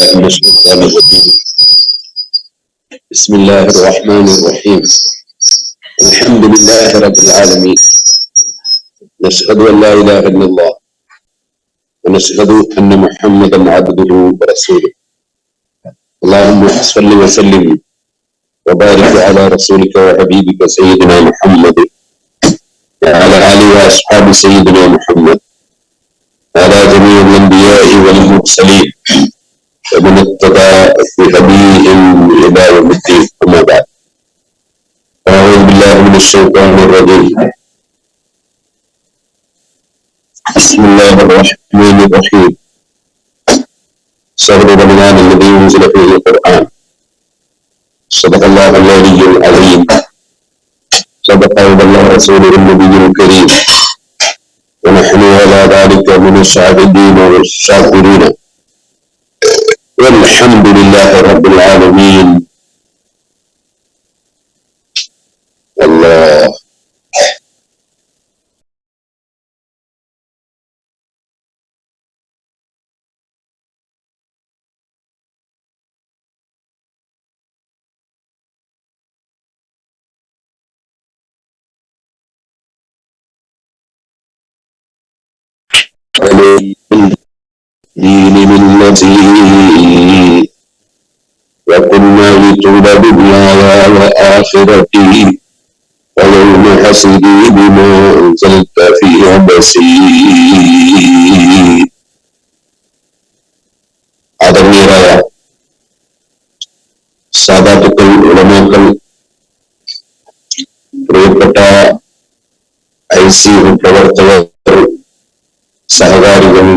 من الشيطان الرجيم بسم الله الرحمن الرحيم. الحمد لله رب العالمين. نشهد أن لا إله إلا الله. ونشهد أن محمدا عبده ورسوله. اللهم صل وسلم وبارك على رسولك وحبيبك سيدنا محمد وعلى آله وأصحاب سيدنا محمد. وعلى جميع الأنبياء والمرسلين. ومن اتبع بهديهم إلى يوم الدين. أما بعد. أعوذ بالله من الشيطان الرجيم. بسم الله الرحمن الرحيم. شهر رمضان الذي أنزل فيه القرآن. صدق الله العلي العظيم. صدق الله رسوله النبي الكريم. ونحن على ذلك من الشاهدين والشاكرين. والحمد لله رب العالمين. الله دين بالتي وكنا لطول دنياها وآخرته ويوم حسدي بما أنزلت فيها بصير ആദരണീയരായ സാധാത്തുക്കൾ ഉടമക്കൾ പ്രിയപ്പെട്ട I C പ്രവർത്തകർ സഹകാരികൾ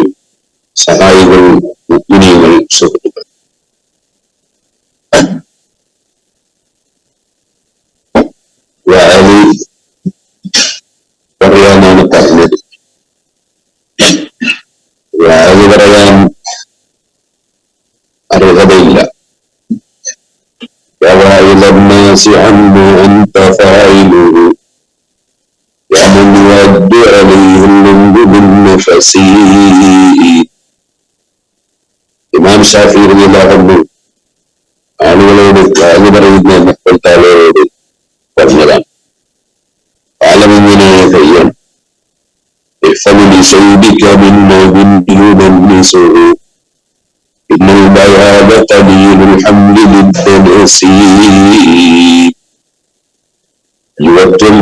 സഹായികൾ മുഗ്മിനിയങ്ങൾ സുഹൃത്തുക്കൾ വാലി പറയാനാണ് പറഞ്ഞത് വാലി പറയാൻ അർഹതയില്ല ووائل الناس عما أنت فاعله ومن يد عليه اللنب بالنفس ഇമാം ഷാഫി റളിയല്ലാഹു ആളുകളോട് കാല് പറയുന്ന മക്കളുടെ ആളുകളോട് പറഞ്ഞതാണ് കാലമിങ്ങനെ കഴിയാൻ لسيدك منا يدنسه إن البياض قليل الحمل للدنس യുവത്വം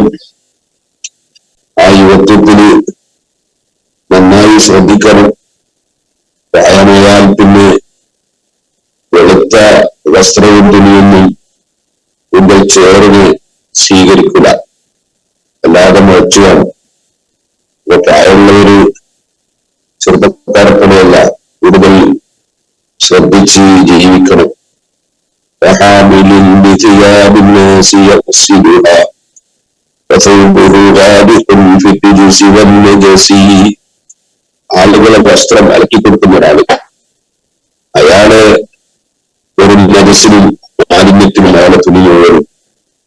ആ യുവത്വത്തിന് നന്നായി ശ്രദ്ധിക്കണം വസ്ത്രവും തുണിയൊന്നും എന്റെ ചോറിന് സ്വീകരിക്കുക അല്ലാതെ മുഴച്ചുവാൻ പ്രായമുള്ള ഒരു ചെറുപ്പക്കാരപ്പോലെയല്ല കൂടുതൽ ശ്രദ്ധിച്ച് ജീവിക്കണം. ആളുകളെ വസ്ത്രം അലക്കി കൊടുക്കുന്ന ഒരാൾ അയാൾ ഒരു നജസിനും മാലിന്യത്തിനും അയാളെ തുണിയോടും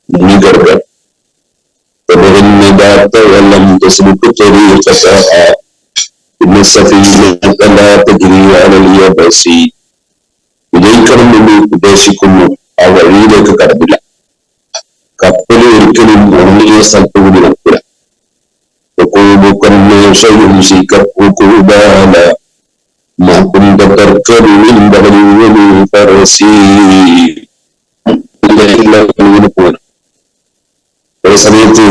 മുങ്ങിക്കിടക്കാൻ ذات ولم تسلك طريقتها إن السفينة لا تجري على اليبس വിജയിക്കണം എന്ന് ഉദ്ദേശിക്കുന്നു ആ വഴിയിലേക്ക് കടന്നില്ല കപ്പല് ഒരിക്കലും ഉറങ്ങിയ സ്ഥലത്ത് കൂടി നടക്കില്ല ركوبك الناس يمسك ركوبانا ما كنت تركب من بغل ومن فرسي ഇങ്ങനെ പോകണം ഒരു സമയത്ത്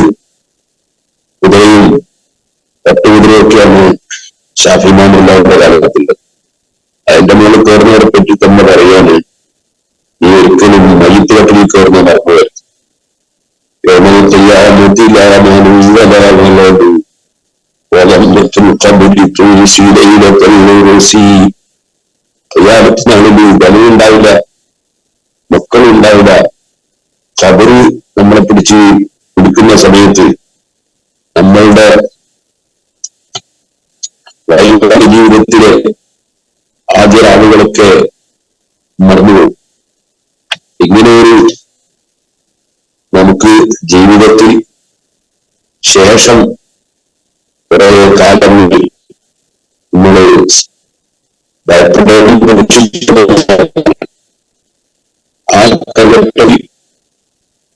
കുതിരയും പട്ടുകുതിരയൊക്കെയാണ് ഷാഫിമാനുള്ളവരുടെ കാലഘട്ടത്തിൽ അതിന്റെ മുകളിൽ കയറുന്നവരെ പറ്റി തന്നെ പറയാണ് ഈ ഒരിക്കലും മയ്യത്ത് കട്ടിലിൽ കയറുന്ന മറന്നു ോട് ولم يكن قبل تونسي ليلة റിയാലിറ്റി ഉണ്ടാവില്ല ധനമുണ്ടാവില്ല മക്കളുണ്ടാവില്ല കബറി നമ്മളെ പിടിച്ച് പിടിക്കുന്ന സമയത്ത് നമ്മളുടെ ജീവിതത്തിലെ ആദ്യ ആളുകളൊക്കെ മറന്നുപോകും. ഇങ്ങനെ ഒരു നമുക്ക് ജീവിതത്തിൽ ശേഷം ആ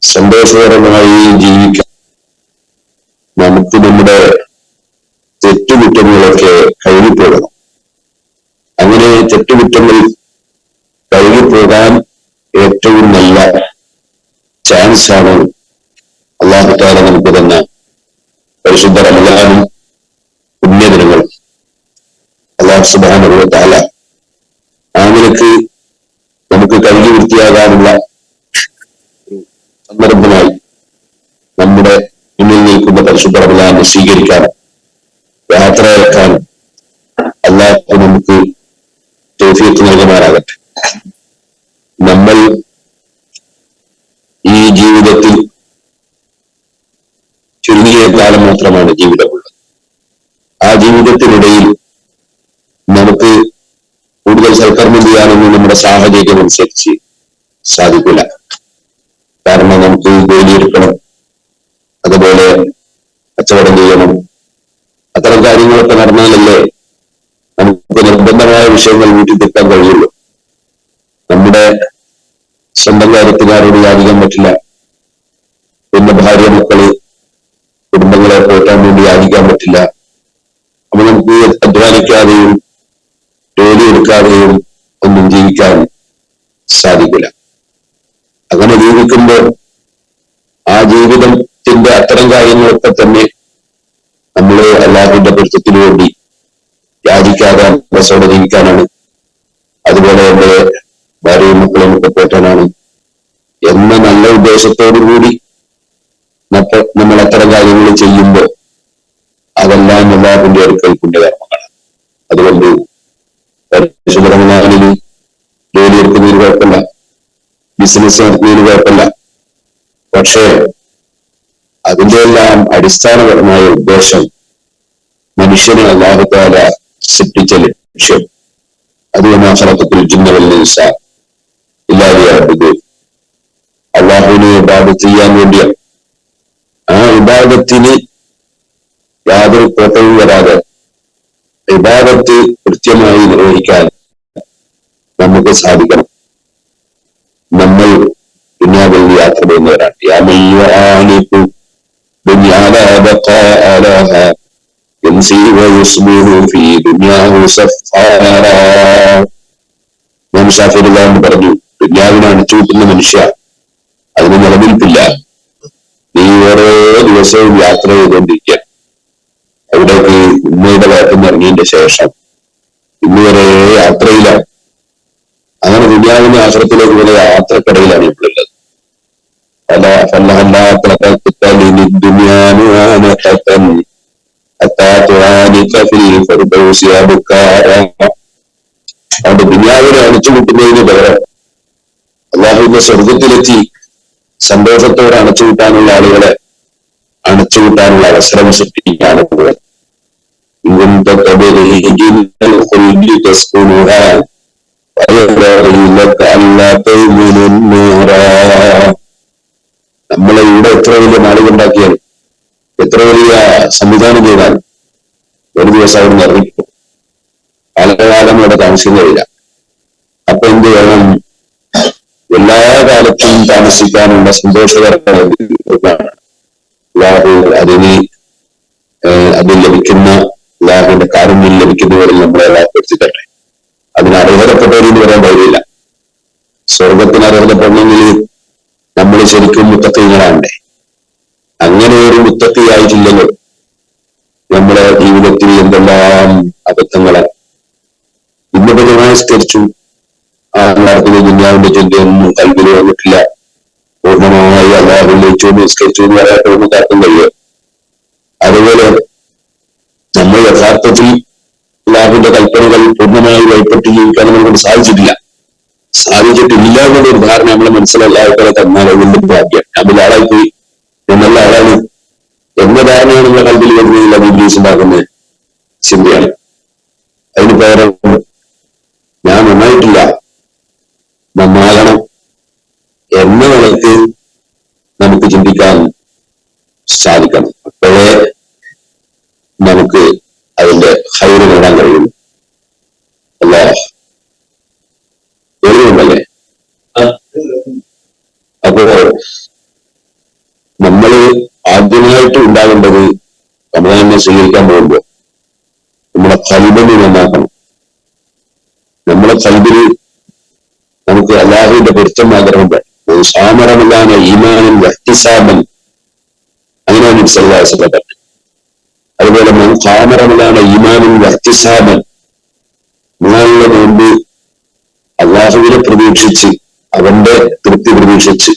സന്തോഷകരമായി ജീവിക്കാൻ നമുക്ക് നമ്മുടെ തെറ്റുകുറ്റങ്ങളൊക്കെ കഴുകിപ്പോകണം അങ്ങനെ തെറ്റുകുറ്റങ്ങൾ കഴുകിപ്പോകാൻ ഏറ്റവും നല്ല ചാൻസാണ് അള്ളാഹുക്കാരെ നമുക്ക് തന്ന പരിശുദ്ധ റമലാനും പുണ്യദിനങ്ങളും അള്ളാഹു സുബാനുള്ള ആ നിലയ്ക്ക് വൃത്തിയാകാനുള്ള സന്ദർഭമായി നമ്മുടെ മുന്നിൽ നിൽക്കുന്ന പരിശുദ്ധ റമലാനെ സ്വീകരിക്കാനും യാത്രയാക്കാനും അള്ളാഹു നമുക്ക് തോഫിയത്ത് നൽകുമാറാകട്ടെ. നമ്മൾ ഈ ജീവിതത്തിൽ ചുരുങ്ങിയ കാലം മാത്രമാണ് ജീവിതമുള്ളത്. ആ ജീവിതത്തിനിടയിൽ നമുക്ക് കൂടുതൽ സൽക്കർമ്മം ചെയ്യാനൊന്നും നമ്മുടെ സാഹചര്യം അനുസരിച്ച് സാധിക്കില്ല. കാരണം നമുക്ക് ജോലിയെടുക്കണം അതുപോലെ കച്ചവടം ചെയ്യണം. അത്തരം കാര്യങ്ങളൊക്കെ നടന്നാലല്ലേ നമുക്ക് നിർബന്ധമായ വിഷയങ്ങൾ വീട്ടിൽ തീർക്കാൻ കഴിയുള്ളൂ. നമ്മുടെ സ്വന്തം കാര്യത്തിന് ആരോട് യാചിക്കാൻ പറ്റില്ല. പിന്നെ ഭാര്യ മക്കൾ കുടുംബങ്ങളെ പോറ്റാൻ വേണ്ടി യാചിക്കാൻ പറ്റില്ല. അപ്പൊ നമുക്ക് അധ്വാനിക്കാതെയും ജോലി എടുക്കാതെയും ഒന്നും ജീവിക്കാൻ സാധിക്കില്ല അങ്ങനെ ജീവിക്കുമ്പോൾ ആ ജീവിതത്തിന്റെ അത്തരം കാര്യങ്ങളൊക്കെ തന്നെ നമ്മൾ അല്ലാഹുവിന്റെ പൊരുത്തത്തിനു വേണ്ടി യാചിക്കാതെ ബസ്സോടെ ജീവിക്കാനാണ്. അതുപോലെ നമ്മുടെ ഭാര്യയും മക്കളും ഒക്കെ പോറ്റാനാണ്. എന്ന നല്ല ഉദ്ദേശത്തോടു കൂടി നമ്മൾ അത്തരം കാര്യങ്ങൾ ചെയ്യുമ്പോൾ അതെല്ലാം എല്ലാത്തിന്റെ അടുക്കൽ കർമ്മങ്ങളാണ്. അതുകൊണ്ട് പരിശുദ്ധരമനാലിന് ജോലി എടുക്കുന്നതിന് കുഴപ്പമില്ല. ബിസിനസ് നടത്തുന്നതിന് കുഴപ്പമില്ല. പക്ഷേ അതിന്റെ എല്ലാം അടിസ്ഥാനപരമായ ഉദ്ദേശം മനുഷ്യനെ അള്ളാഹുത്താല സൃഷ്ടിച്ച ലക്ഷ്യം അത് ഖലഖത്തുൽ ജിന്ന വൽ ഇൻസ. ഇല്ലാതെയാകുന്നത് അള്ളാഹുവിനെ ഇബാദത്ത് ചെയ്യാൻ വേണ്ടിയാണ്. ആ ഇബാദത്തിന് യാതൊരു കോട്ടവും വരാതെ ഇബാദത്ത് കൃത്യമായി നിർവഹിക്കാൻ നമുക്ക് സാധിക്കണം. നമ്മൾ ദുനിയാവിൽ യാത്ര ചെയ്യുന്നവരാണ്. യാമയ്യാനിപ്പു ദുനിയാല ബഖാഅലഹ يمشي ويصبح في دنياه سفارا ഞാൻ ഷാഫിറുല്ലാന്ന് പറഞ്ഞു ദുന്യാവിനെ അണിച്ചുകൂട്ടുന്ന മനുഷ്യ അതിന് നിലനിൽപ്പില്ല നീ ഓരോ ദിവസവും യാത്ര ചെയ്തുകൊണ്ടിരിക്കുക അവിടേക്ക് ഉമ്മയുടെ ഭാഗത്തുനിന്ന് ഇറങ്ങിയതിന്റെ ശേഷം ഇന്ന് വരെ യാത്രയിലാണ് അങ്ങനെ ദുന്യാവിന്റെ ആശ്രത്തിലേക്ക് പോലെ യാത്രക്കിടയിലാണ് ഇപ്പോഴുള്ളത് പല ഫല്ലാത്ത ദുനിയാനുവാനത്തൻ അവിടെ ദുനിയാവിനെ അണിച്ചു കൂട്ടുന്നതിന് പകരം അള്ളാഹുവിന്റെ സ്വർഗത്തിലെത്തി സന്തോഷത്തോടെ അണച്ചുകൂട്ടാനുള്ള ആളുകളെ അണച്ചുകൂട്ടാനുള്ള അവസരം സൃഷ്ടിക്കാണ് പോകുന്നത് നമ്മളെ ഇവിടെ എത്ര വലിയ മാളിക എത്ര വലിയ സംവിധാനം ചെയ്താൽ ഒരു ദിവസം അവിടെ ഇറങ്ങിപ്പോ കാലകാലം ഇവിടെ താമസിക്കുന്നില്ല അപ്പൊ എന്ത് വേണം എല്ലാ കാലത്തും താമസിക്കാനുള്ള സന്തോഷകരമായ അതിന് അത് ലഭിക്കുന്ന ലാഹുവിന്റെ കാരുണ്യം ലഭിക്കുന്നവരിൽ നമ്മളെ ഏർപ്പെടുത്തിട്ടെ അതിന് അർഹതപ്പെട്ടവരെന്ന് പറയാൻ കഴിയില്ല സ്വർഗത്തിന് അർഹതപ്പെടണമെങ്കിൽ ശരിക്കും മുത്തക്കൈകളാണ്ടേ അങ്ങനെ ഒരു മുത്തത്തിയായിട്ടില്ലെങ്കിൽ നമ്മുടെ ജീവിതത്തിൽ എന്തെല്ലാം അബദ്ധങ്ങളെ ഇന്നിപ്പോ നമസ്കരിച്ചു ആ നടക്കുന്ന ദുന്യാവിന്റെ ചിന്തയൊന്നും കൽവിൽ വന്നിട്ടില്ല. പൂർണമായി അല്ലാതെ വിളിച്ചു നിസ്കരിച്ചു എന്ന് പറയാത്ത ഒന്നും കാര്യം കഴിയും അതുപോലെ നമ്മൾ യഥാർത്ഥത്തിൽ അള്ളാഹുവിന്റെ കൽപ്പനകൾ പൂർണമായി വഴിപ്പെട്ട് ജീവിക്കാൻ നമുക്ക് സാധിച്ചിട്ടില്ല. സാധിച്ചിട്ടില്ല എന്നൊരു ധാരണ നമ്മളെ മനസ്സിലല്ലാതെ തന്നാൽ അതിന്റെ ഭാഗ്യം നമ്മൾ ആളായി പോയി. എന്നുള്ള ആളാണ്. എന്ന ധാരണയാണ് നമ്മുടെ കൽപ്പിൽ വരുന്നതിൽ അത് ഉണ്ടാക്കുന്ന ചിന്തയാണ് അതിന് പകരം ഞാൻ നന്നായിട്ടില്ല. നന്നാകണം. എന്ന നിലയ്ക്ക് നമുക്ക് ചിന്തിക്കാൻ സാധിക്കണം അപ്പോഴേ നമുക്ക് അതിന്റെ ഹൈറ് നേടാൻ കഴിയും അല്ല ഒന്നാമതായിട്ട് ഉണ്ടാകേണ്ടത് റമദാനെ സ്വീകരിക്കാൻ പോകുമ്പോൾ നമ്മുടെ കൽബിനെ നന്നാക്കണം. നമ്മുടെ കൽബിന് നമുക്ക് അള്ളാഹുവിന്റെ പൊരുത്തം ആഗ്രഹം വേണം സാമറമില്ലാന ഈമാനൻ വ്യക്തിസാമൻ അങ്ങനെയാണ് സല്ലാസപ്പെട്ടത് അതുപോലെ കാമറമില്ലാന ഈമാനൻ വ്യക്തിസാമൻ നിങ്ങളുടെ മുമ്പ് അള്ളാഹുവിനെ പ്രതീക്ഷിച്ച് അവന്റെ തൃപ്തി പ്രതീക്ഷിച്ച്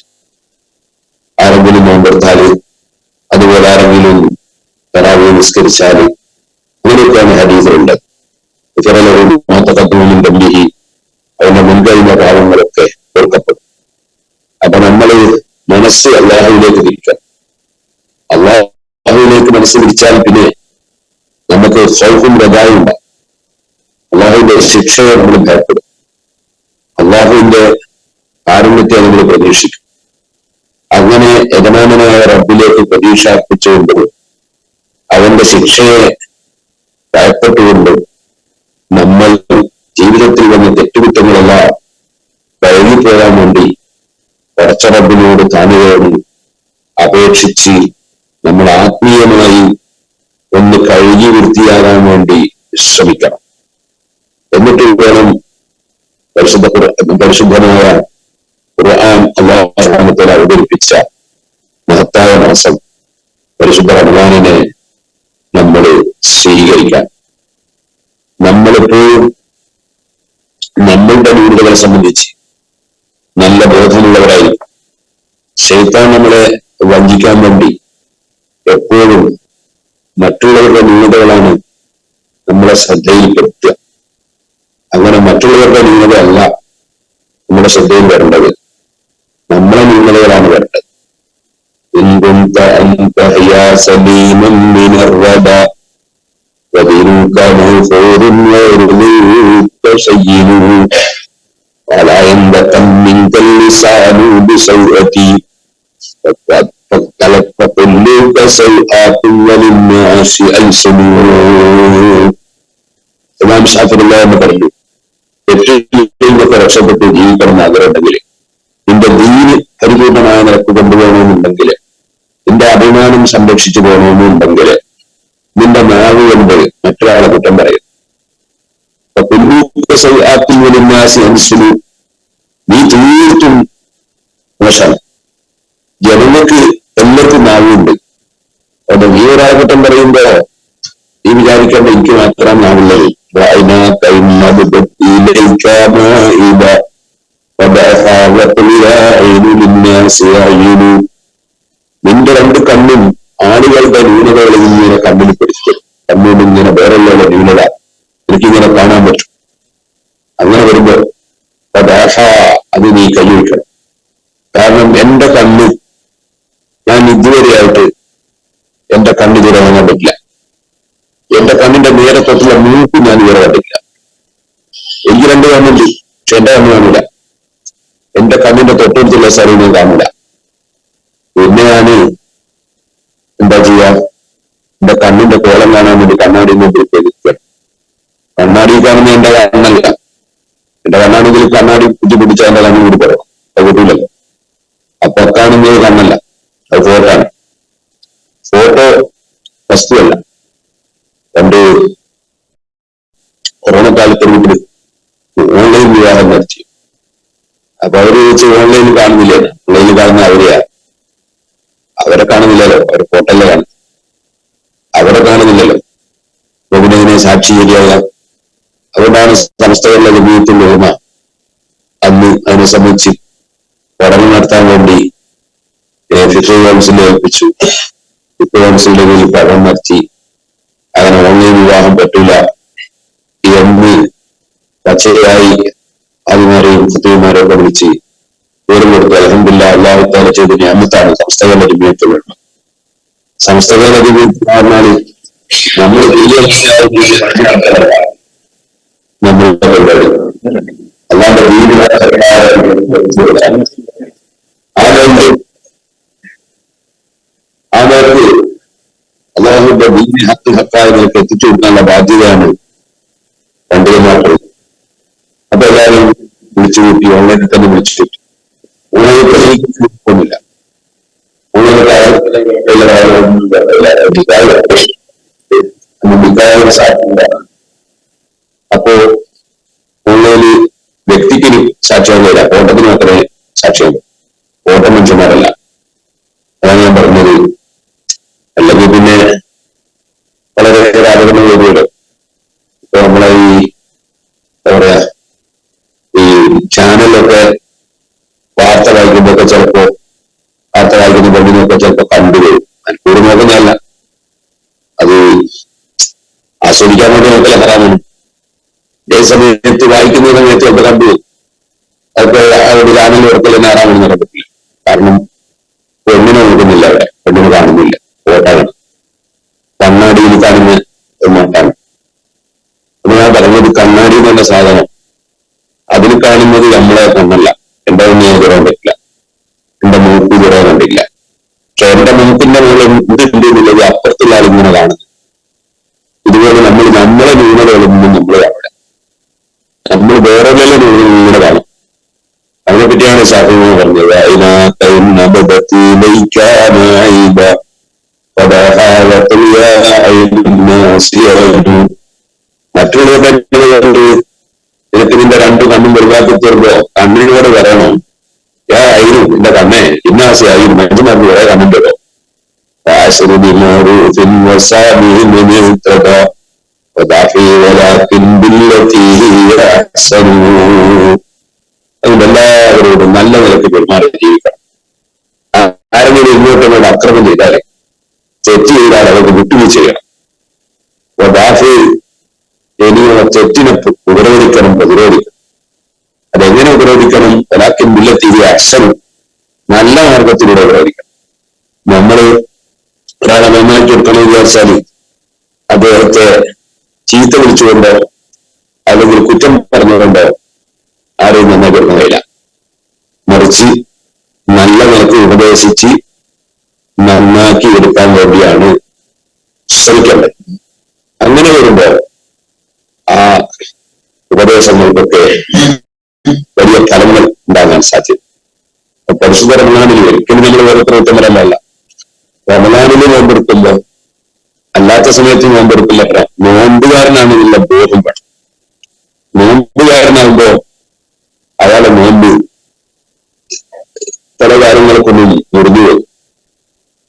ആരെങ്കിലും നോമ്പെടുത്താൽ ആരെങ്കിലും തറാവി നിസ്കരിച്ചാൽ അങ്ങനെയൊക്കെയാണ് മാത്തക്കത്തുവിന്റെ ബിഹി അതിന്റെ മുൻകഴിഞ്ഞ ഭാവങ്ങളൊക്കെ ഓർക്കപ്പെടും. അപ്പൊ നമ്മൾ മനസ്സ് അള്ളാഹുവിലേക്ക് തിരിക്കാം അള്ളാഹുവിലേക്ക് മനസ്സ് തിരിച്ചാൽ പിന്നെ നമുക്ക് സൗഖ്യം ഉണ്ടാവും അള്ളാഹുവിന്റെ ശിക്ഷയെ നമ്മൾ ഭയപ്പെടും. അള്ളാഹുവിന്റെ കാരുണ്യത്തെ നമ്മൾ പ്രതീക്ഷിക്കും. യജമാനായ റബ്ബിലേക്ക് പ്രതീക്ഷ അർപ്പിച്ചുകൊണ്ട് അവന്റെ ശിക്ഷയെ ഭയപ്പെട്ടുകൊണ്ട് നമ്മൾ ജീവിതത്തിൽ വന്ന തെറ്റുകുറ്റങ്ങളെല്ലാം വഴങ്ങിപ്പോകാൻ വേണ്ടി കുറച്ച റബ്ബിനോട് കാണുകയോട് അപേക്ഷിച്ച് നമ്മൾ ആത്മീയമായി ഒന്ന് കഴുകി വൃത്തിയാകാൻ വേണ്ടി ശ്രമിക്കണം. എന്നിട്ട് വേണം പരിശുദ്ധ പരിശുദ്ധമായ ഖുർആൻ മഹത്തായ മാസം പരിശുദ്ധ ഭഗവാനെ നമ്മൾ സ്വീകരിക്കാൻ നമ്മളിപ്പോഴും നമ്മളുടെ വീടുകളെ സംബന്ധിച്ച് നല്ല ബോധമുള്ളവരായി ശൈത്താൻ നമ്മളെ വഞ്ചിക്കാൻ വേണ്ടി എപ്പോഴും മറ്റുള്ളവരുടെ ന്യൂനതകളാണ് നമ്മളെ ശ്രദ്ധയിൽപ്പെടുത്തുക. അങ്ങനെ മറ്റുള്ളവരുടെ ന്യൂനതയല്ല നമ്മുടെ ശ്രദ്ധയിൽ വരേണ്ടത്. നമ്മളെ ന്യൂനതകളാണ് വരേണ്ടത്. ودينك موفور ويرضيك شيء ولا ينبت منك اللسان بسوءتي فكلك سيئات وللناس ألسن ഇമാം ഷാഫിറുള്ള എന്ന് പറഞ്ഞു തെറ്റിൽ രക്ഷപ്പെട്ട് ജീവിക്കണം ആഗ്രഹമുണ്ടെങ്കിൽ നിന്റെ ദീന് പരിപൂർണമായ നിരക്ക് കൊണ്ടുപോകണമെന്നുണ്ടെങ്കിൽ നിന്റെ അഭിമാനം സംരക്ഷിച്ചു പോകണമെന്നുണ്ടെങ്കിൽ നിന്റെ നാവ് കൊണ്ട് മറ്റൊരാളെ കുറ്റം പറയും. നീ തീർത്തും മോശം ജനങ്ങൾക്ക് എല്ലാവർക്കും നാവുണ്ട് അപ്പൊ നീ ഒരാളെ കുറ്റം പറയുമ്പോ നീ വിചാരിക്കേണ്ട എനിക്ക് മാത്രം നാവുള്ളത് നിന്റെ രണ്ട് കണ്ണും ആളുകളുടെ ന്യൂനതകളിൽ ഇങ്ങനെ കണ്ണിൽ പിടിച്ചു കണ്ണും ഇങ്ങനെ വേറെയുള്ള ന്യൂനത എനിക്കിങ്ങനെ കാണാൻ പറ്റും. അങ്ങനെ വരുമ്പോ ഭാഷ അത് നീ കൈവയ്ക്കണം. കാരണം എന്റെ കണ്ണ് ഞാൻ ഇതുവരെയായിട്ട് എന്റെ കണ്ണ് ഇതുവരെ വാങ്ങാൻ പറ്റില്ല. എന്റെ കണ്ണിന്റെ നേരെ തൊട്ടുള്ള മൂക്ക് ഞാൻ ഇതുവരെ കണ്ടില്ല എനിക്ക് രണ്ട് കണ്ണുണ്ട് പക്ഷെ എന്റെ കണ്ണ് കാണില്ല. എന്റെ കണ്ണിന്റെ തൊട്ടടുത്തുള്ള സ്ഥലം ഞാൻ കാണില്ല പിന്നെ ഞാൻ എന്താ ചെയ്യാ എന്റെ കണ്ണിന്റെ കോലം കാണാൻ വേണ്ടി കണ്ണാടി നോക്കി കണ്ണാടി കാണുന്ന എന്റെ കണ്ണല്ല. എന്റെ കണ്ണാണെങ്കിൽ കണ്ണാടി കുത്തി പിടിച്ച എന്റെ കണ്ണു കൂടി പറയാം അത് കിട്ടൂലല്ലോ. അപ്പൊ കാണുന്നത് കണ്ണല്ല. അത് ഫോട്ടോ ആണ്. ഫോട്ടോ വസ്തുവല്ല പണ്ട് കൊറോണ കാലത്ത് വീട്ടിൽ ഓൺലൈൻ വിവാഹം നടത്തി. അപ്പൊ അവർ ചോദിച്ചു ഓൺലൈനിൽ കാണുന്നില്ലേ? ഓൺലൈനിൽ കാണുന്ന അവരെയാ. അവരെ കാണുന്നില്ലല്ലോ. അവർ ഫോട്ടോയിലെ അല്ലേ അവരെ കാണുന്നില്ലല്ലോ ഗോവിന്ദനെ സാക്ഷി ശരിയാകാം അതുകൊണ്ടാണ് സംസ്ഥകളിലെ ജമീയത്തിന്റെ ഓർമ്മ. അന്ന് അതിനെ സംബന്ധിച്ച് പഠനം നടത്താൻ വേണ്ടി ഫിഷറി കൗൺസിലിനെ ഏൽപ്പിച്ചു. ഫിഫ കൗൺസിലിന്റെ കീഴിൽ പഠനം നടത്തി. അങ്ങനെ ഓൺലൈൻ വിവാഹം പറ്റില്ല. എന്ന് പച്ചയായി അതിമാരെയും കുത്തിമാരെയും ഒക്കെ വിളിച്ച് പേരും കൊടുത്ത് അലഹമില്ല അള്ളാഹുത്താല ചെയ്ത് അമ്മത്താണ് സംസ്ഥകളുടെ ജമീയത്തുള്ളത് സംസ്ഥകളുടെ ജമീയത്ത് പറഞ്ഞാൽ നമ്മൾ നമ്മളുടെ പരിപാടി അല്ലാണ്ട് വീട് ആ നേരത്ത് ആ നേരത്ത് അള്ളാഹുന്റെ ദീനി ഹത്ത് ഹക്കായതിലേക്ക് എത്തിച്ചു കൊടുക്കാനുള്ള ബാധ്യതയാണ് പണ്ഡിതന്മാർക്ക് അപ്പൊ എല്ലാവരും വിളിച്ചു കൂട്ടി ഓൺലൈനിൽ തന്നെ വിളിച്ചു കൂട്ടി ഓൺലൈനിൽ പോകുന്നില്ല ഓൺലൈനിൽ നിക്കായ സാധ്യതയാണ് അപ്പോ ഓൺലൈനിൽ വ്യക്തിക്ക് സാക്ഷിയാകില്ല ഓട്ടത്തിന് മാത്രമേ സാക്ഷ്യം ഓട്ട മനുഷ്യന്മാരല്ല. അതാണ് ഞാൻ പറഞ്ഞത്. അല്ലെങ്കിൽ പിന്നെ വളരെ അപകടം വരുമല്ലോ ഇപ്പൊ നമ്മളെ ഈ എന്താ പറയാ ഈ ചാനലൊക്കെ വാർത്ത വായിക്കുമ്പോഴൊക്കെ ചിലപ്പോ വാർത്ത വായിക്കുന്ന പെണ്ണിനൊക്കെ ചിലപ്പോ കണ്ടുപോകും മനഃപൂർവം നോക്കുന്നതല്ല അത് ആസ്വദിക്കാൻ വേണ്ടി നോക്കിയ ഹറാമാണ് സമയത്ത് വായിക്കുന്ന സമയത്ത് ഒക്കെ കണ്ടു അതൊക്കെ ചാനൽ ഉറപ്പിൽ തന്നെ ഹറാമെന്ന് പറ്റില്ല കാരണം പെണ്ണിനെ നോക്കുന്നില്ല അവിടെ. പെണ്ണിനെ കാണുന്നില്ല. ഓട്ടാണ് കണ്ണാടിയിൽ കാണുന്ന ഒരു അപ്പൊ ഞാൻ പറഞ്ഞത് കണ്ണാടി എന്നുള്ള സാധനം. അതിൽ കാണുന്നത് നമ്മളെ കണ്ണല്ല നമ്മൾ നമ്മളെ ന്യൂനതകളൊന്നും നമ്മൾ കാണില്ല നമ്മൾ വേറെ വല്ല ന്യൂനതകളുടെ കാണും. അതിനെപ്പറ്റിയാണ് സാഹിബ് പറഞ്ഞത്. മറ്റുള്ളവരുടെ രണ്ടു കണ്ണും വെറുതാക്കത്തീർന്നോ കണ്ണിനോട് പറയണം. ഞാൻ ആയിരും എന്റെ കണ്ണേ ഇന്നാസി ആയിരുന്നു മറ്റു മറന്ന് കുറെ കണ്ണുണ്ടല്ലോ കാശ്മീരി അതുകൊണ്ട് എല്ലാവരോടും നല്ല നിലയ്ക്ക് പെരുമാറി ജീവിക്കണം. ആരെങ്കിലും ഇങ്ങോട്ടും അക്രമം ചെയ്താലേ തെറ്റ് ചെയ്താൽ അവർക്ക് വിട്ടുവീഴ്ച ചെയ്യണം. വദാഫി ഇനിയുള്ള തെറ്റിനെ ഉപരോധിക്കണം പ്രതിരോധിക്കണം. അതെങ്ങനെ ഉപരോധിക്കണം? ഒലാക്കിൻ ബില്ലത്തിരി അക്ഷരം നല്ല മാർഗത്തിലൂടെ ഉപരോധിക്കണം. നമ്മൾ ഒരാളെ എടുക്കണം വിചാരിച്ചാൽ അദ്ദേഹത്തെ ചീത്ത വിളിച്ചുകൊണ്ട് അല്ലെങ്കിൽ കുറ്റം പറഞ്ഞുകൊണ്ട് ആരെയും എടുക്കാൻ മറിച്ച് നല്ല നിലയ്ക്ക് ഉപദേശിച്ച് നന്നാക്കി എടുക്കാൻ വേണ്ടിയാണ് ശ്രമിക്കേണ്ടത്. അങ്ങനെ വരുമ്പോ ആ ഉപദേശങ്ങൾക്കൊക്കെ വലിയ ഫലങ്ങൾ ഉണ്ടാകാൻ സാധ്യത. പരിശുദ്ധ റമലാനിൽ ഒരിക്കലും നമ്മൾ വേറെ കുറ്റമരമല്ല റമലാനിൽ നോമ്പെടുക്കുമ്പോ അല്ലാത്ത സമയത്ത് നോമ്പെടുക്കില്ല അത്ര നോമ്പുകാരനാണ് ഇതിന്റെ ബോധം വേണം നോമ്പുകാരനാകുമ്പോ അയാളെ നോമ്പ് പല കാര്യങ്ങൾക്കൊന്നും മുറിഞ്ഞു പോയി.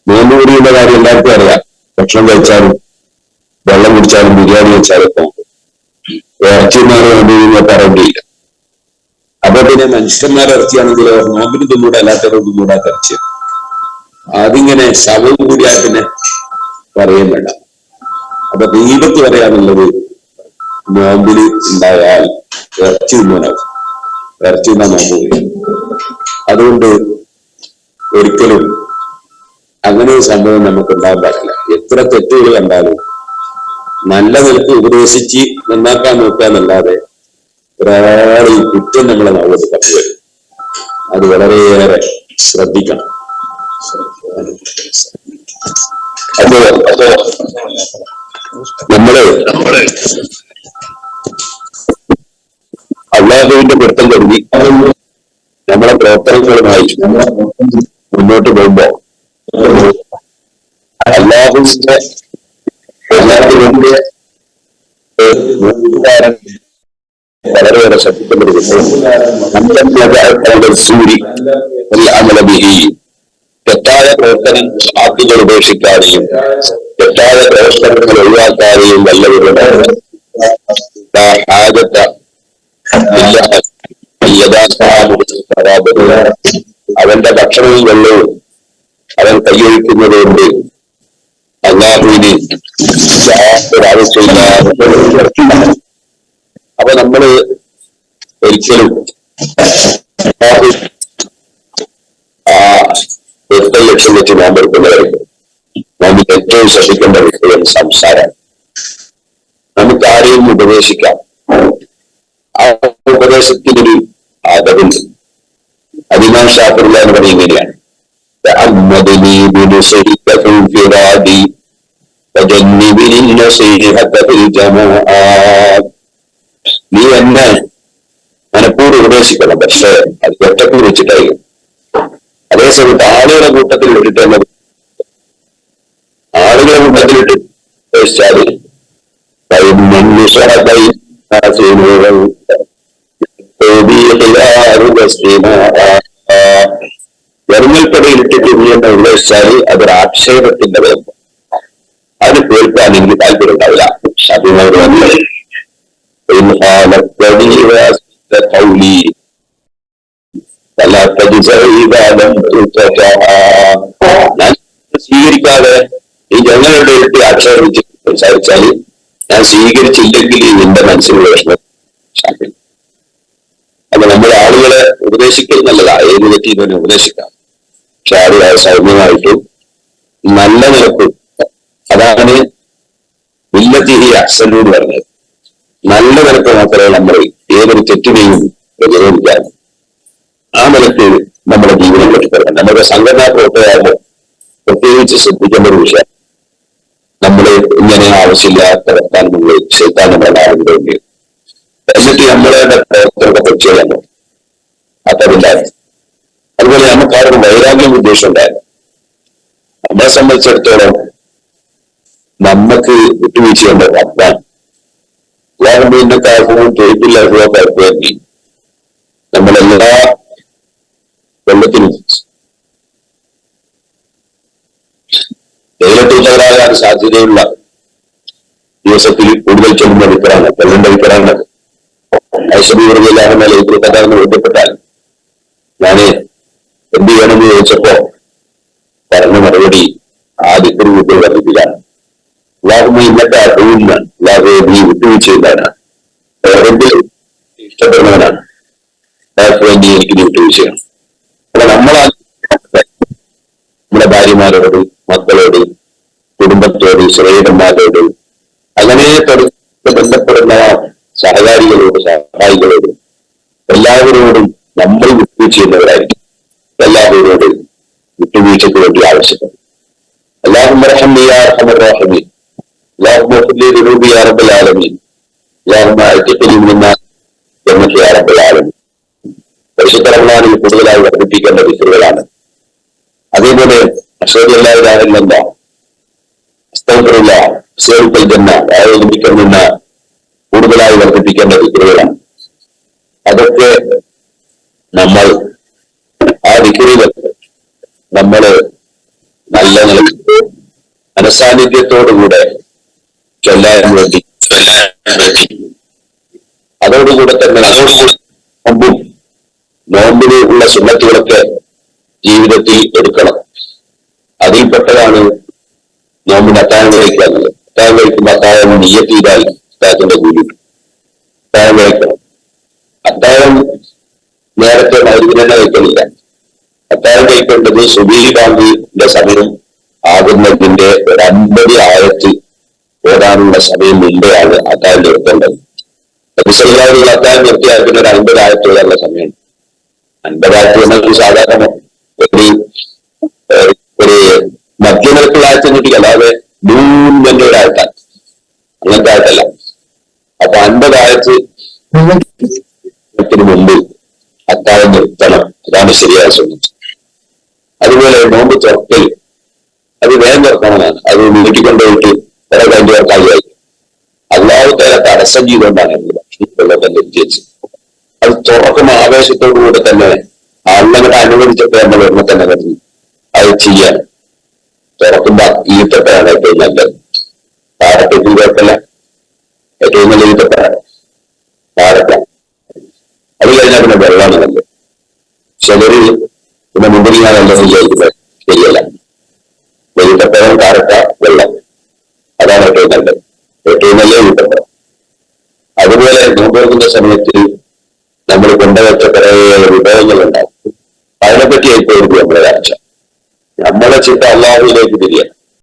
നോമ്പ് മുറിയുന്ന കാര്യം എല്ലാവർക്കും അറിയാം. ഭക്ഷണം കഴിച്ചാലും വെള്ളം കുടിച്ചാലും ബിരിയാണി വെച്ചാലും നോമ്പ്. ഇറച്ചിമാരെ നോമ്പ് പറയേണ്ടിയില്ല അപ്പൊ പിന്നെ മനുഷ്യന്മാരെ ഇറച്ചിയാണെങ്കിൽ നോമ്പിന് തിന്നൂടെ അല്ലാത്തവർ തിന്നൂടാത്ത ഇറച്ചിയാണ് അതിങ്ങനെ ശവം കൂടിയാൽ പിന്നെ പറയും വേണ്ട അപ്പൊ ദീപത്ത് പറയാനുള്ളത് നോമ്പിൽ ഉണ്ടായാൽ ഇറച്ചി തിന്നാനാവും ഇറച്ചി തിന്നാൻ നോമ്പ് അതുകൊണ്ട് ഒരിക്കലും അങ്ങനെ ഒരു സംഭവം നമുക്ക് ഉണ്ടാകാൻ പാടില്ല. എത്ര തെറ്റുകൾ കണ്ടാലും നല്ല നിലയ്ക്ക് ഉപദേശിച്ച് നന്നാക്കാൻ നോക്കുക എന്നല്ലാതെ ഒരാളെ കുറ്റം നമ്മളെ നാളോട് പറഞ്ഞു വരും അത് വളരെയേറെ ശ്രദ്ധിക്കണം. നമ്മൾ അള്ളാഹുവിന്റെ പൊരുത്തം കരുതി നമ്മളെ പ്രവർത്തനങ്ങളുമായി മുന്നോട്ട് പോകുമ്പോ അള്ളാഹുവിന്റെ വളരെയേറെ ശക്തിപ്പെട്ടിരിക്കുന്നു തെറ്റായ പ്രവർത്തനം ആദ്യങ്ങൾ ഉപേക്ഷിക്കാതെയും തെറ്റായ പ്രവർത്തനങ്ങൾ ഒഴിവാക്കാതെയും വല്ലവരുടെ അവന്റെ ഭക്ഷണവും വെള്ളവും അവൻ കൈയൊഴിക്കുന്നത് കൊണ്ട് അള്ളാഹുവിന് യാതൊരു ആവശ്യമില്ല അപ്പൊ നമ്മൾ ഒരിക്കലും എത്ര ലക്ഷം വെച്ച് ഞാൻ എടുക്കുന്നവരായിരിക്കും നമുക്ക് ഏറ്റവും ശ്രദ്ധിക്കേണ്ട വിഷയം സംസാരം നമുക്ക് ആരെയും ഉപദേശിക്കാം. ആ ഉപദേശത്തിനൊരു അതവുണ്ട് അതിനാൻ ഷാഫിറുള്ള എന്ന് പറയുന്നതിനെയാണ് നീ എന്നെ മനഃപൂർവം ഉപദേശിക്കണം. പക്ഷേ അത് ഒറ്റയ്ക്ക് വെച്ചിട്ടായിരിക്കും അതേസമയത്ത് ആളുകളെ കൂട്ടത്തിൽ വിട്ടിട്ട് എന്നെ ആളുകൾ നമ്മുടെ കൂട്ടത്തിലിട്ട് വെച്ചാൽ ജർമ്മൽപ്പടയിലിട്ടിട്ട് എന്ന് ഉദ്ദേശിച്ചാൽ അതൊരു ആക്ഷേപത്തിന്റെ ബന്ധം അത് കേൾക്കാൻ എനിക്ക് താല്പര്യം ഉണ്ടാവില്ല അതിനോട് വന്നത് സ്വീകരിക്കാതെ ഈ ജനങ്ങളുടെ ഇട്ട് ആക്ഷേപിച്ച് സംസാരിച്ചാൽ ഞാൻ സ്വീകരിച്ചില്ലെങ്കിൽ നിന്റെ മനസ്സിലുള്ള വിഷമം. അപ്പൊ നമ്മുടെ ആളുകളെ ഉപദേശിക്കൽ നല്ലതാ. ഏത് തെറ്റിയും ഉപദേശിക്കാം. പക്ഷെ ആളുകളെ സൗമ്യമായിട്ടും നല്ല നിലക്കും. അതാണ് വില്ലത്തിഹി അസലൂർ പറഞ്ഞത്. നല്ല നിലയ്ക്ക് മാത്രമേ നമ്മൾ ഏതൊരു തെറ്റിനെയും പ്രതിരോധിക്കാറുള്ളൂ ആ നിലയ്ക്ക് നമ്മുടെ ജീവിതം കെട്ടിത്തരണം നമ്മുടെ സംഘടനാ പ്രവർത്തകരാകുമ്പോൾ പ്രത്യേകിച്ച് ശ്രദ്ധിക്കേണ്ട ഒരു വിഷയം. നമ്മൾ ഇങ്ങനെ ആവശ്യമില്ലാത്ത വർത്താനങ്ങൾ ശൈത്താനങ്ങളുടെ ആളുകളുണ്ട് എന്നിട്ട് നമ്മളുടെ പ്രവർത്തനത്തെ പറ്റിയല്ലോ അത്തരമില്ലായിരുന്നു അതുപോലെ നമുക്ക് ആർക്കും വൈരാഗ്യം ഉദ്ദേശം ഉണ്ടായിരുന്നു നമ്മളെ സംബന്ധിച്ചിടത്തോളം നമുക്ക് വിട്ടുവീഴ്ചയുണ്ട്. വർത്താൻ ഗവൺമെന്റിന്റെ കാരണവും തൊഴിലില്ലാത്ത നമ്മളെല്ലാ തേയിലട്ടൂത്തവരാകാൻ സാധ്യതയുള്ള ദിവസത്തിൽ കൂടുതൽ ചെല്ലുന്ന വിക്കറാണ് കൊല്ലന്റെ വിക്കറാണ് ഐശ്വര്യവർഗയിലാകുന്ന ലൈബ്രറി കഥാന്ന് ബന്ധപ്പെട്ടാൽ ഞാൻ എന്ത് ചെയ്യണമെന്ന് ചോദിച്ചപ്പോ പറഞ്ഞ മറുപടി ആ ദിക്കറി വർദ്ധിപ്പിക്കാണ് അള്ളാഹുമ ഇന്നത്തെ അറിവില്ല അള്ളാഹു നീ വിട്ടുവീഴ്ചയില്ലാണ് ഏതെങ്കിലും ഇഷ്ടപ്പെടുന്നവനാണ്. അയാൾക്ക് വേണ്ടി എനിക്ക് നീ വിട്ടുവീഴ്ചയാണ് അപ്പൊ നമ്മളാ നമ്മുടെ ഭാര്യമാരോട് കുടുംബത്തോട് ശ്രേയന്മാരോട് അങ്ങനെ തുടർന്ന് ബന്ധപ്പെടുന്ന സഹകാരികളോട് സഹായികളോട് എല്ലാവരോടും നമ്മൾ വിട്ടുവീഴ്ച ചെയ്യുന്നവരായിരിക്കും എല്ലാവരോട് വിട്ടുവീഴ്ചയ്ക്ക് വേണ്ടി ആവശ്യപ്പെടും اللهم ارحمني يا ارحم الراحمين اللهم اغفر لي ذنوبي يا رب العالمين اللهم اعتقني من النار جنتك يا رب العالمين പരിശുദ്ധ റഹ്മാനിൽ കൂടുതലായി വർദ്ധിപ്പിക്കേണ്ട ദിക്കറുകളാണ് അതേപോലെ അശ്വതിയല്ലാതാകുന്ന അസ്തവത്തിലുള്ള സേവിക്കൽ ജന്ന നിന്ന് കൂടുതലായി വർദ്ധിപ്പിക്കേണ്ട ദിക്കറുകളാണ് അതൊക്കെ നമ്മൾ ആ ദിക്കറുകൾ നമ്മൾ നല്ല നിലയ്ക്ക് മനസാന്നിധ്യത്തോടുകൂടെ ചൊല്ലാൻ വേണ്ടി അതോടുകൂടെ തന്നെ നോമ്പിന് ഉള്ള സുന്നത്തുകളൊക്കെ ജീവിതത്തിൽ എടുക്കണം. കഴിക്കാനുള്ളത് അത്താഴം കഴിക്കുമ്പോൾ അത്താഴം നീയത്ത് ചെയ്താൽ അത്താഴത്തിന്റെ കൂലി കഴിക്കണം. അത്താഴം നേരത്തെ മരുന്നിനെ കഴിക്കണില്ല. അത്താഴം കഴിക്കേണ്ടത് സുബീരി ബാങ്കിന്റെ സമയം ആകുന്നതിന്റെ ഒരു അൻപത് ആഴത്ത് ഓടാനുള്ള സമയം മുമ്പെയാണ് അത്താഴം നിർത്തേണ്ടത്. പരിസരമുള്ള അത്താഴം നിർത്തിയാക്കുന്ന ഒരു അൻപത് ആയത്തോടെയുള്ള സമയം അൻപതാഴത്ത് എന്നത് സാധാരണ ഒരു ഒരു മധ്യനിരക്കുള്ള ആഴ്ച കിട്ടി അല്ലാതെ മൂന്നിന്റെ ഒരാഴ്ച അങ്ങനത്തെ ആഴ്ത്തല്ല അപ്പൊ അൻപതാഴ്ച മുമ്പ് അക്കാലം നിർത്തണം. അതാണ് ശരിയായ ശ്രമിച്ചത് അതുപോലെ നോമ്പ് തുറക്കൽ. അത് വേഗം തുറക്കണമെന്നാണ്. അത് നീട്ടിക്കൊണ്ടുപോയിട്ട് കുറെ കഴിഞ്ഞ തുറക്കായി അള്ളാഹു തല തടസ്സം ചെയ്തുകൊണ്ടാണ് ഭക്ഷണം വിജയിച്ച് അത് തുറക്കുന്ന ആവേശത്തോടുകൂടെ തന്നെ അള്ളങ്ങളുടെ അനുവദിച്ചപ്പോൾ നമ്മൾ ഉടനെ തന്നെ കരുതി അത് ചെയ്യാൻ തുറക്കുമ്പോ ഈത്തപ്പഴാണ് ഏറ്റവും നല്ലത്. പാടത്തേക്ക് കുഴപ്പമില്ല ഏറ്റവും നല്ല ഈത്തപ്പഴാണ് പാടത്ത. അത് കഴിഞ്ഞാൽ പിന്നെ വെള്ളമാണ് നല്ലത്. ചിലര് പിന്നെ മുമ്പിൽ എന്താ വിചാരിക്കുന്നത് ശരിയല്ല. ഈത്തപ്പഴം കാരക്ക വെള്ളം. അതാണ് ഏറ്റവും നല്ലത്. ഏറ്റവും നല്ല ഈത്തപ്പഴം അതുപോലെ നോമ്പെടുക്കുന്ന സമയത്ത് നമ്മൾ കൊണ്ടുവച്ച കുറേ വിഭവങ്ങൾ ഉണ്ടാകും അതിനെപ്പറ്റി ഏറ്റവും നമ്മുടെ ചർച്ച നമ്മളെ ചിത്ത അള്ളാഹുവിലേക്ക് തിരിയാം